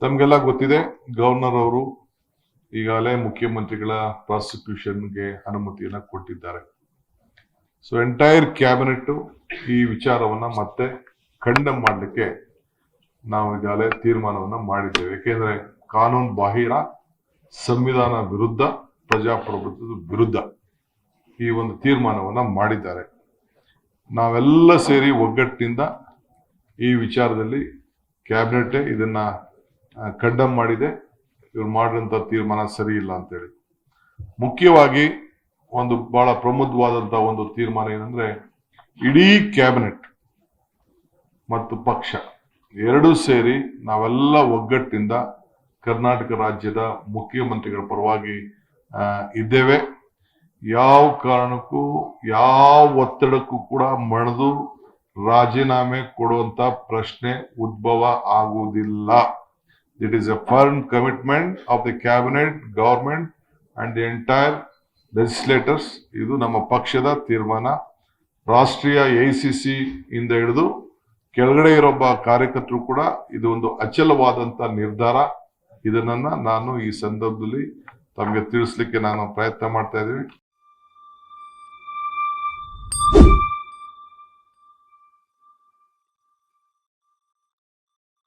ತಮ್ಗೆಲ್ಲ ಗೊತ್ತಿದೆ, ಗವರ್ನರ್ ಅವರು ಈಗಾಗಲೇ ಮುಖ್ಯಮಂತ್ರಿಗಳ ಪ್ರಾಸಿಕ್ಯೂಷನ್ಗೆ ಅನುಮತಿಯನ್ನ ಕೊಟ್ಟಿದ್ದಾರೆ. ಸೊ ಎಂಟೈರ್ ಕ್ಯಾಬಿನೆಟ್ ಈ ವಿಚಾರವನ್ನ ಮತ್ತೆ ಖಂಡ ಮಾಡಲಿಕ್ಕೆ ನಾವು ಈಗಾಗಲೇ ತೀರ್ಮಾನವನ್ನ ಮಾಡಿದ್ದೇವೆ. ಯಾಕೆಂದ್ರೆ ಕಾನೂನು ಬಾಹಿರ, ಸಂವಿಧಾನ ವಿರುದ್ಧ, ಪ್ರಜಾಪ್ರಭುತ್ವದ ವಿರುದ್ಧ ಈ ಒಂದು ತೀರ್ಮಾನವನ್ನ ಮಾಡಿದ್ದಾರೆ. ನಾವೆಲ್ಲ ಸೇರಿ ಒಗ್ಗಟ್ಟಿನಿಂದ ಈ ವಿಚಾರದಲ್ಲಿ ಕ್ಯಾಬಿನೆಟ್ ಇದನ್ನ ಕಂಡಮ್ ಮಾಡಿದೆ. ಇವ್ರು ಮಾಡಿದಂತ ತೀರ್ಮಾನ ಸರಿ ಇಲ್ಲ ಅಂತೇಳಿ. ಮುಖ್ಯವಾಗಿ ಒಂದು ಬಹಳ ಪ್ರಮುಖವಾದಂತ ಒಂದು ತೀರ್ಮಾನ ಏನಂದ್ರೆ ಇಡೀ ಕ್ಯಾಬಿನೆಟ್ ಮತ್ತು ಪಕ್ಷ ಎರಡೂ ಸೇರಿ ನಾವೆಲ್ಲ ಒಗ್ಗಟ್ಟಿಂದ ಕರ್ನಾಟಕ ರಾಜ್ಯದ ಮುಖ್ಯಮಂತ್ರಿಗಳ ಪರವಾಗಿ ಇದ್ದೇವೆ. ಯಾವ ಕಾರಣಕ್ಕೂ, ಯಾವ ಒತ್ತಡಕ್ಕೂ ಕೂಡ ಮಣದು ರಾಜೀನಾಮೆ ಕೊಡುವಂತ ಪ್ರಶ್ನೆ ಉದ್ಭವ ಆಗುವುದಿಲ್ಲ. It is a firm commitment of the cabinet government, and the entire legislators ಇದು ನಮ್ಮ ಪಕ್ಷದ ತೀರ್ಮಾನ. ರಾಷ್ಟ್ರೀಯ ಎಐಸಿಸಿ ಇಂದ ಹಿಡಿದು ಕೆಳಗಡೆ ಇರೊಬ್ಬ ಕಾರ್ಯಕರ್ತರು ಕೂಡ ಇದು ಒಂದು ಅಚಲವಾದಂತ ನಿರ್ಧಾರ. ಇದನ್ನ ನಾನು ಈ ಸಂದರ್ಭದಲ್ಲಿ ತಮಗೆ ತಿಳಿಸ್ಲಿಕ್ಕೆ ನಾನು ಪ್ರಯತ್ನ ಮಾಡ್ತಾ ಇದ್ದೀವಿ